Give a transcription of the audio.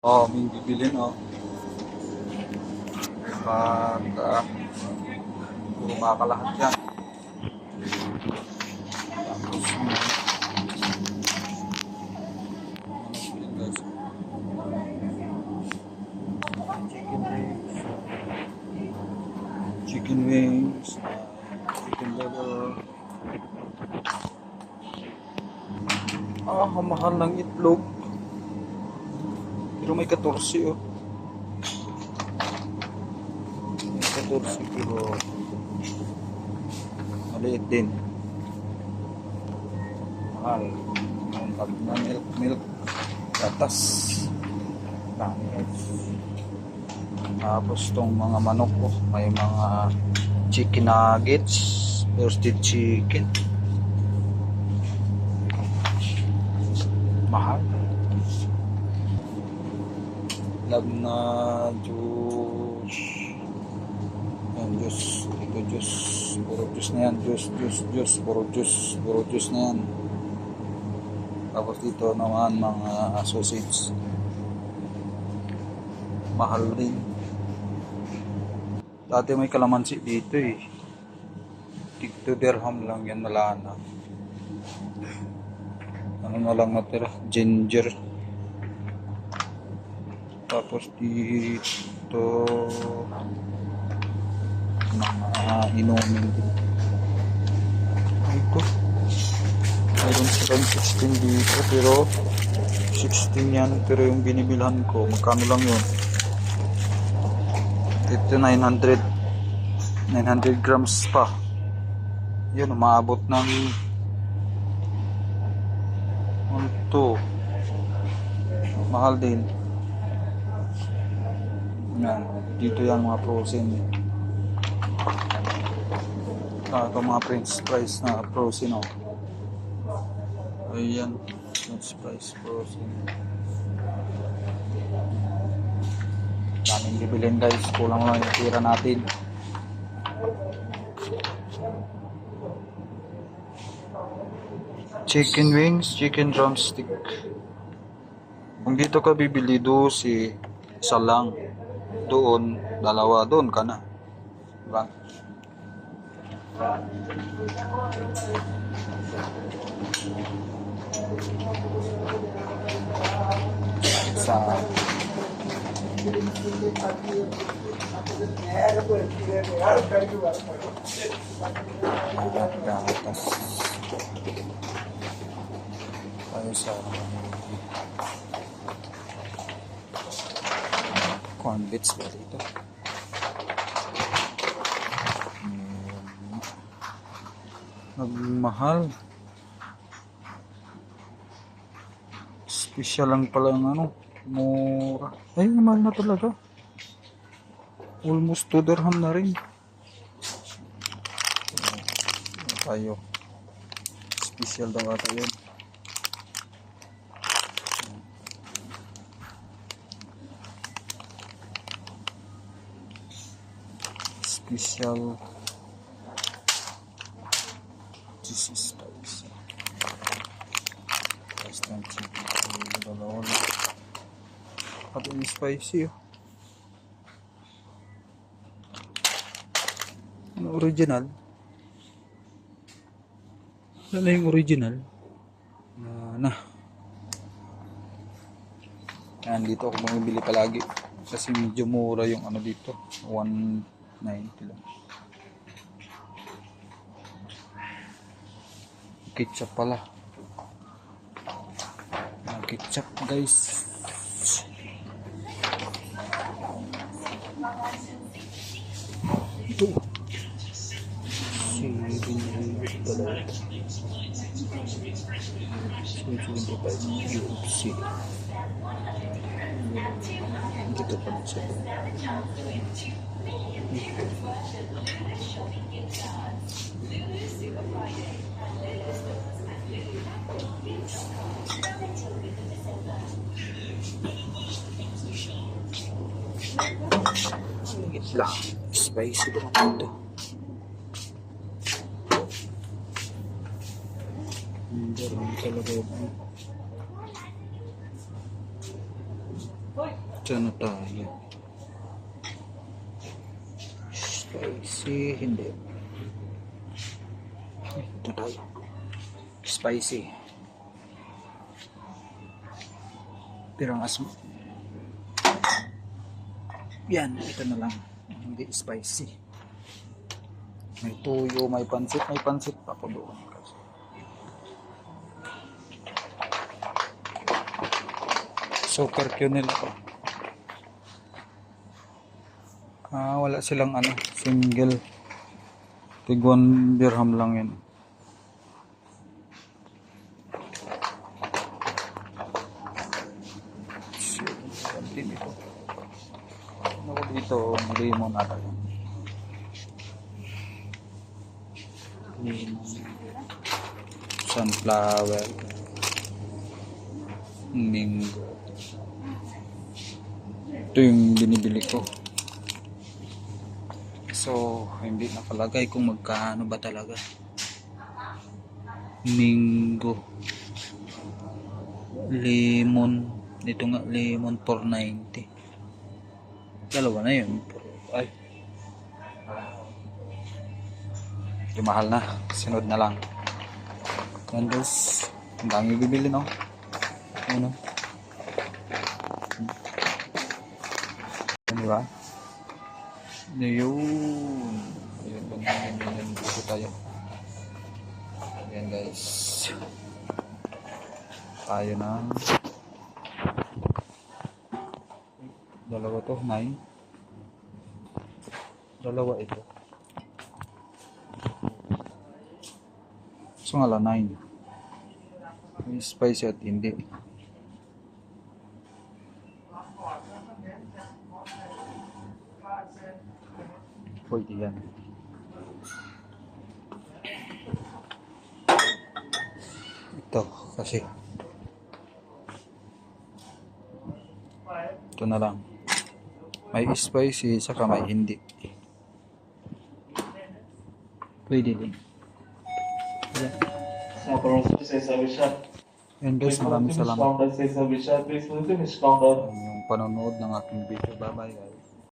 Oh, may bibilin, oh. Pag, ah, puro baka lahat yan. Tapos, guys? Chicken wings. Chicken liver. Ah, ang mahal ng itlog. Pero may 14 oh. May 14 pero maliit din. Mahal. Yung pag na milk milk gatas. Tapos tapos tong mga manok ko, may mga chicken nuggets, roasted chicken. Mahal. Love na juice. Yan, juice. Ito juice. Puro juice na yan. Juice, juice, juice. Puro juice. Puro juice na yan. Tapos dito naman mga sausage. Mahal rin. Dati may kalamansi dito eh. Tigto dirham lang yan wala na. Ano na lang natira? Ginger. Tapos dito mga inumin din. Ito. Mayroon silang 16 dito pero 16 yan pero yung binibilhan ko magkano lang yun? Ito 900 900 grams pa. Yun, umaabot ng ito. Mahal din. Yan. Dito yan mga frozen. Ah, ito mga french fries na frozen oh. Ayan. French fries frozen. Daming bibilin guys. Kulang lang yung tira natin. Chicken wings, chicken drumstick. Kung dito ka bibili do si isa lang. Doon, dalawa. Doon ka na. Diba? Sa gatas. Tayo sa corn bits ba dito? Nagmahal. Special lang pala ang ano. Mura. Ay, mahal na talaga. Almost 2 dirham na rin. Tayo. Special daw ata yun. Special. This is spicy. Last time chicken. Dalawa na. At yung spicy. Ano original? Ano na yung original? Na na. Yan, dito ako bumibili palagi. Kasi medyo mura yung ano dito. 190 lang. Ketchup pala. Ang ketchup guys. Ito. Saving pala. Saving pa UFC. Dito pa. Lang. Spicy naman ito. Hindi rin talaga yun. Ito na tayo. Spicy, hindi. Ito tayo. Spicy. Pero ang asma. Yan, ito na lang. Hindi spicy. May tuyo, may pansit, may pansit pa ko doon. Super cute nila ko. Ah, wala silang ano, single. Tig one dirham lang yan. Dito. Ano ko dito, lemon ata yun. Lemon. Sunflower. Mango. Ito yung binibili ko. So, hindi nakalagay kung magkano ba talaga. Mango. Lemon. Dito nga, lemon 490. Dalawa na yun. Ay. Yung mahal na. Sunod na lang. Guys. Ang dami bibili no. Ano? Ano ba? Ayun, yun, yun, yun, yun. Dito tayo. Ayan guys. Tayo na. Dalawa to, nine. Dalawa ito. So nga lang, nine. May spicy at hindi. Pwede yan. Ito kasi. Ito na lang. May spicy saka may hindi. Pwede din. Yan. Yan guys, maraming salamat. Yung panonood ng aking video. Bye bye guys.